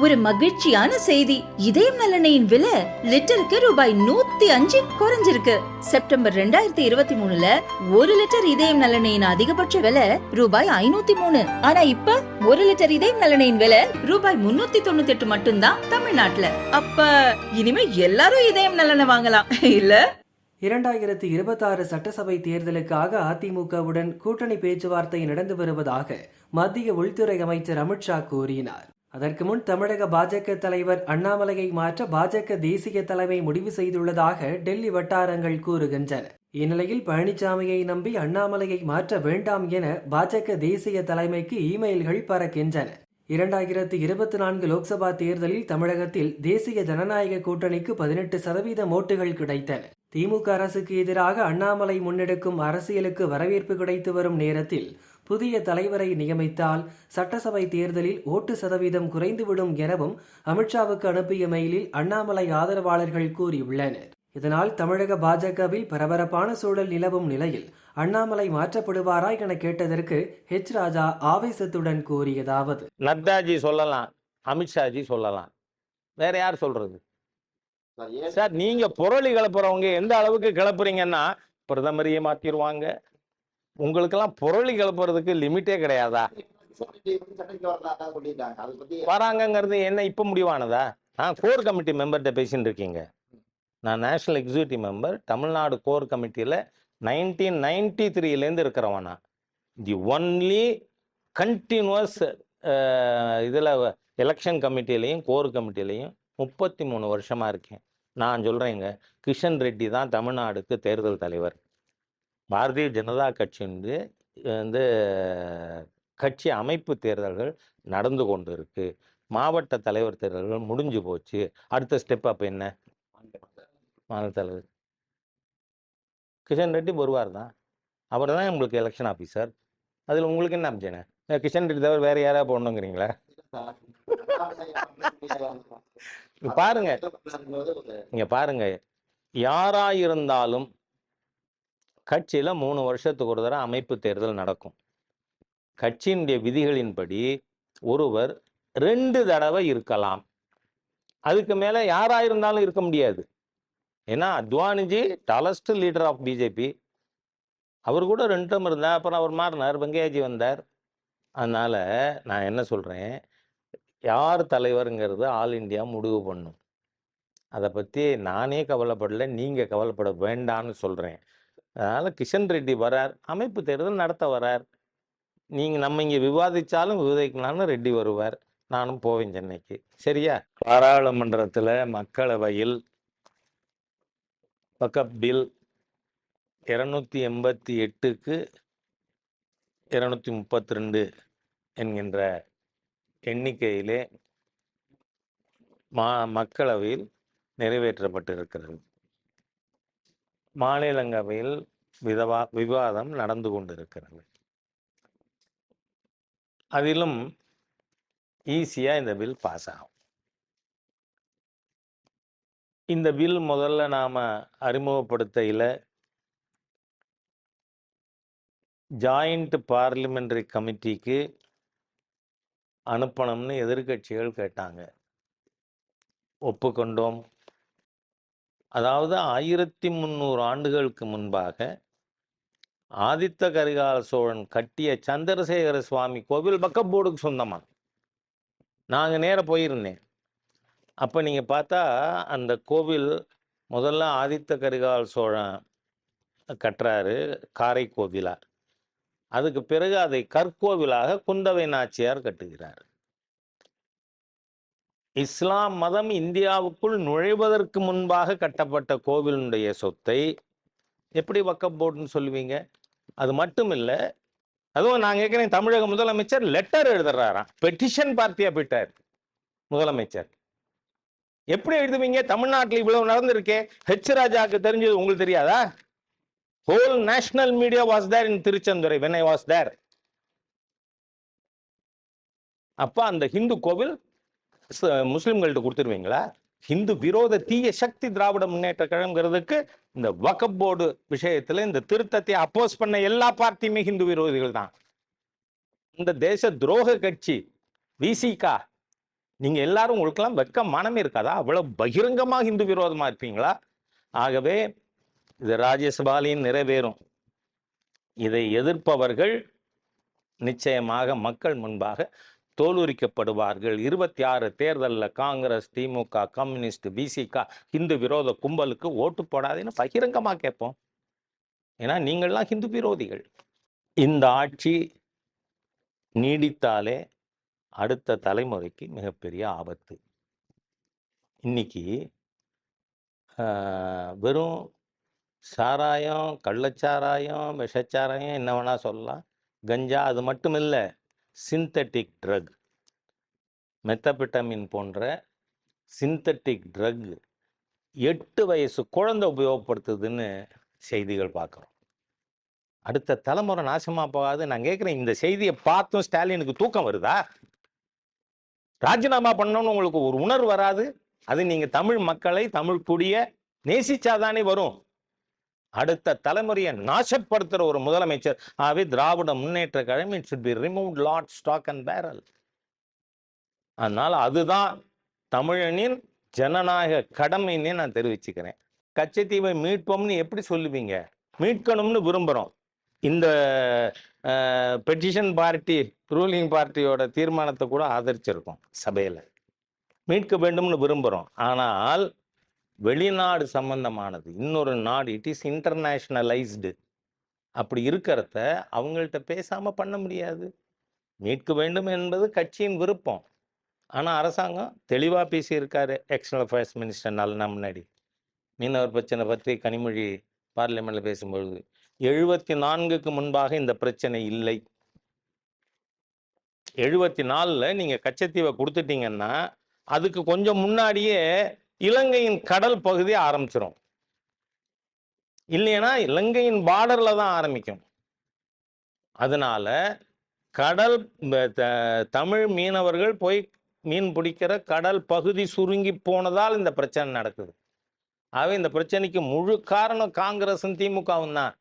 ஒரு மகிழ்ச்சியான செய்தி. இதயம் நலனையின் விலை லிட்டருக்கு ரூபாய் நூத்தி அஞ்சு குறைஞ்சிருக்கு. செப்டம்பர் ரெண்டாயிரத்தி இருபத்தி மூணுல ஒரு லிட்டர் இதயம் நலனையின் அதிகபட்ச விலை ரூபாய் ஐநூத்தி மூணு. ஆனா இப்ப ஒரு லிட்டர் இதயம் நலனையின் விலை ரூபாய் முன்னூத்தி தொண்ணூத்தி எட்டு மட்டும்தான் தமிழ்நாட்டுல. அப்ப இனிமே எல்லாரும் இதயம் நலனை வாங்கலாம். இல்ல? இரண்டாயிரத்தி இருபத்தாறு சட்டசபை தேர்தலுக்காக அதிமுகவுடன் கூட்டணி பேச்சுவார்த்தை நடந்து வருவதாக மத்திய உள்துறை அமைச்சர் அமித்ஷா கூறினார். அதற்கு முன் தமிழக பாஜக தலைவர் அண்ணாமலையை மாற்ற பாஜக தேசிய தலைமை முடிவு செய்துள்ளதாக டெல்லி வட்டாரங்கள் கூறுகின்றன. இந்நிலையில் பழனிசாமியை நம்பி அண்ணாமலையை மாற்ற வேண்டாம் என பாஜக தேசிய தலைமைக்கு இமெயில்கள் பறக்கின்றன. இரண்டாயிரத்தி இருபத்தி நான்கு லோக்சபா தேர்தலில் தமிழகத்தில் தேசிய ஜனநாயக கூட்டணிக்கு பதினெட்டு சதவீத ஓட்டுகள் கிடைத்தன. திமுக அரசுக்கு எதிராக அண்ணாமலை முன்னெடுக்கும் அரசியலுக்கு வரவேற்பு கிடைத்து வரும் நேரத்தில் புதிய தலைவரை நியமித்தால் சட்டசபை தேர்தலில் ஓட்டு சதவீதம் குறைந்துவிடும் எனவும் அமித்ஷாவுக்கு அனுப்பிய மெயிலில் அண்ணாமலை ஆதரவாளர்கள் கூறியுள்ளனர். இதனால் தமிழக பாஜகவில் பரபரப்பான சூழல் நிலவும் நிலையில் அண்ணாமலை மாற்றப்படுவாரா என கேட்டதற்கு ஹெச் ராஜா ஆவேசத்துடன் கூறியதாவது. நட்டாஜி சொல்லலாம் அமித்ஷாஜி சொல்லலாம். வேற யார் சொல்றது? சார் நீங்க புரளி கிளப்புறவங்க எந்த அளவுக்கு கிளப்புறீங்கன்னா பிரதமரையே மாத்திருவாங்க. உங்களுக்கெல்லாம் புரளி கிளப்புறதுக்கு லிமிட்டே கிடையாதா? வராங்கங்கிறது என்ன இப்ப முடிவானதா? நான் கோர் கமிட்டி மெம்பர்கிட்ட பேசிட்டு இருக்கீங்க. நான் national executive member Tamil Nadu core கமிட்டியில் நைன்டீன் நைன்டி த்ரீலேருந்து இருக்கிறவன்? நான் தி ஒன்லி கண்டினியூஸ் இதில் எலெக்ஷன் கமிட்டிலையும் கோர் கமிட்டிலையும் முப்பத்தி மூணு வருஷமாக இருக்கேன். நான் சொல்கிறேங்க கிஷன் ரெட்டி தான் தமிழ்நாடுக்கு தேர்தல் தலைவர். பாரதிய ஜனதா கட்சி வந்து வந்து கட்சி அமைப்பு தேர்தல்கள் நடந்து கொண்டு இருக்கு மாவட்ட தலைவர் தேர்தல்கள் முடிஞ்சு போச்சு. அடுத்த ஸ்டெப் அப்போ என்ன? மாநில தலைவர். கிஷன் ரெட்டி வருவார் தான். அவர் தான் உங்களுக்கு எலெக்ஷன் ஆஃபீஸர் அதில் உங்களுக்கு என்ன அப்ஜென கிஷன் ரெட்டி தவிர வேற யாராவது போடணுங்கிறீங்களா? பாருங்க. இங்க பாருங்க. யாரா இருந்தாலும் கட்சியில் மூணு வருஷத்துக்கு ஒரு தடவை அமைப்பு தேர்தல் நடக்கும். கட்சியினுடைய விதிகளின்படி ஒருவர் ரெண்டு தடவை இருக்கலாம். அதுக்கு மேலே யாராக இருந்தாலும் இருக்க முடியாது. ஏன்னா Advani ji tallest leader of BJP. அவர் கூட ரெண்டு டம் இருந்தார் அப்புறம் அவர் மாறினார் வெங்கையாஜி வந்தார். அதனால் நான் என்ன சொல்கிறேன் யார் தலைவருங்கிறது ஆல் இந்தியா முடிவு பண்ணும். அதை பற்றி நானே கவலைப்படலை நீங்கள் கவலைப்பட வேண்டாம்னு சொல்கிறேன் அதனால் கிஷன் ரெட்டி வரார் அமைப்பு தேர்தல் நடத்த வரார். நீங்கள் நம்ம இங்கே விவாதித்தாலும் விவாதிக்கலாம்னு ரெட்டி வருவார். நானும் போவேன் சென்னைக்கு. சரியா? பாராளுமன்றத்தில் மக்களவையில் பக்கப் பில் இரநூத்தி எண்பத்தி எட்டுக்கு இரநூத்தி முப்பத்தி ரெண்டு என்கின்ற எண்ணிக்கையிலே மா மக்களவையில் நிறைவேற்றப்பட்டிருக்கிறது. மாநிலங்களவையில் விதவா விவாதம் நடந்து கொண்டிருக்கிறது. அதிலும் ஈஸியாக இந்த பில் பாஸ் ஆகும். இந்த பில் முதல்ல நாம் அறிமுகப்படுத்தையில் ஜாயிண்ட் பார்லிமெண்டரி கமிட்டிக்கு அனுப்பணும்னு எதிர்க்கட்சிகள் கேட்டாங்க. ஒப்புக்கொண்டோம். அதாவது ஆயிரத்தி முந்நூறு ஆண்டுகளுக்கு முன்பாக ஆதித்த கரிகால சோழன் கட்டிய சந்திரசேகர சுவாமி கோவில் பக்கப்போடுக்கு சொந்தமா? நாங்கள் நேராக போயிருந்தேன். அப்போ நீங்கள் பார்த்தா அந்த கோவில் முதல்ல ஆதித்த கரிகால சோழன் கட்டுறாரு காரை கோவிலா. அதுக்கு பிறகு அதை கற்கோவிலாக குந்தவை நாச்சியார் கட்டுகிறார். இஸ்லாம் மதம் இந்தியாவுக்குள் நுழைவதற்கு முன்பாக கட்டப்பட்ட கோவிலுடைய சொத்தை எப்படி வக்கப் போர்டுன்னு சொல்லுவீங்க? அது மட்டும் இல்லை அதுவும் நான் கேட்குறேன் தமிழக முதலமைச்சர் லெட்டர் எழுதுறாராம். பெட்டிஷன் பார்ட்டியா போயிட்டார் முதலமைச்சர். எப்படி எழுதுவீங்க? தமிழ்நாட்டில் இவ்வளவு நடந்திருக்கே. ஹெச் ராஜாவுக்கு தெரிஞ்சது உங்களுக்கு தெரியாதா? Whole national media was there in Thiruchendurai when I was there அப்ப அந்த ஹிந்து கோவில் முஸ்லிம்கள்ட்ட கொடுத்துருவீங்களா? ஹிந்து விரோத தீய சக்தி திராவிட முன்னேற்ற கழகங்கிறதுக்கு இந்த வக்கப் போர்டு விஷயத்துல இந்த திருத்தத்தை அப்போஸ் பண்ண எல்லா பார்ட்டியுமே ஹிந்து விரோதிகள் தான். இந்த தேச துரோக கட்சி விசிகா நீங்க எல்லாரும் உங்களுக்கெல்லாம் வெக்க மனமே இருக்காதா? அவ்வளவு பகிரங்கமா இந்து விரோதமா இருப்பீங்களா? ஆகவே இது ராஜ்யசபாலையும் நிறைவேறும். இதை எதிர்ப்பவர்கள் நிச்சயமாக மக்கள் முன்பாக தோலுரிக்கப்படுவார்கள். இருபத்தி ஆறு தேர்தலில் காங்கிரஸ் திமுக கம்யூனிஸ்ட் பிசிக ஹிந்து விரோத கும்பலுக்கு ஓட்டு போடாதேன்னு பகிரங்கமாக கேட்போம். ஏன்னா நீங்கள்லாம் ஹிந்து விரோதிகள். இந்த ஆட்சி நீடித்தாலே அடுத்த தலைமுறைக்கு மிகப்பெரிய ஆபத்து. இன்னைக்கு வெறும் சாராயம் கள்ளச்சாராயம் விஷச்சாராயம் என்ன வேணால் சொல்லலாம். கஞ்சா அது மட்டும் இல்லை சிந்தட்டிக் ட்ரக் மெத்தபிட்டமின் போன்ற சிந்தட்டிக் ட்ரக் எட்டு வயசு குழந்தை உபயோகப்படுத்துதுன்னு செய்திகள் பார்க்குறோம். அடுத்த தலைமுறை நாசமாக போகாது. நான் கேட்குறேன் இந்த செய்தியை பார்த்தும் ஸ்டாலினுக்கு தூக்கம் வருதா? ராஜினாமா பண்ணணும்னு உங்களுக்கு ஒரு உணர்வு வராது? அது நீங்கள் தமிழ் மக்களை தமிழ் குடிய நேசிச்சாதானே வரும். அடுத்த தலைமுறையை நாசப்படுத்துகிற ஒரு முதலமைச்சர் ஆகவே Dravida Munnetra Kazhagam it should be remove lock stock and barrel அதனால் அதுதான் தமிழனின் ஜனநாயக கடமைன்னு நான் தெரிவிச்சுக்கிறேன். கச்சத்தீவை மீட்போம்னு எப்படி சொல்லுவீங்க? மீட்கணும்னு விரும்புகிறோம் இந்த பெட்டிஷன் பார்ட்டி ரூலிங் பார்ட்டியோட தீர்மானத்தை கூட ஆதரிச்சிருக்கோம் சபையில். மீட்க வேண்டும்னு விரும்புகிறோம் ஆனால் வெளிநாடு சம்பந்தமானது. இன்னொரு நாடு இட் இஸ் இன்டர்நேஷ்னலைஸ்டு அப்படி இருக்கிறத அவங்கள்ட்ட பேசாமல் பண்ண முடியாது. மீட்க வேண்டும் என்பது கட்சியின் விருப்பம். ஆனால் அரசாங்கம் தெளிவாக பேசியிருக்காரு எக்ஸ்டர்னல் அஃபேர்ஸ் மினிஸ்டர் நல்ல முன்னாடி. மீனவர் பிரச்சனை பற்றி கனிமொழி பார்லிமெண்ட்டில் பேசும்பொழுது எழுபத்தி நான்குக்கு முன்பாக இந்த பிரச்சனை இல்லை. எழுபத்தி நாலில் நீங்கள் கச்சத்தீவை கொடுத்துட்டீங்கன்னா அதுக்கு கொஞ்சம் முன்னாடியே இலங்கையின் கடல் பகுதி ஆரம்பிச்சிரும். இல்லைன்னா இலங்கையின் பார்டரில் தான் ஆரம்பிக்கும். அதனால கடல் த- தமிழ் மீனவர்கள் போய் மீன் பிடிக்கிற கடல் பகுதி சுருங்கி போனதால் இந்த பிரச்சனை நடக்குது. ஆகவே இந்த பிரச்சனைக்கு முழு காரணம் காங்கிரஸும் திமுகவும் தான்.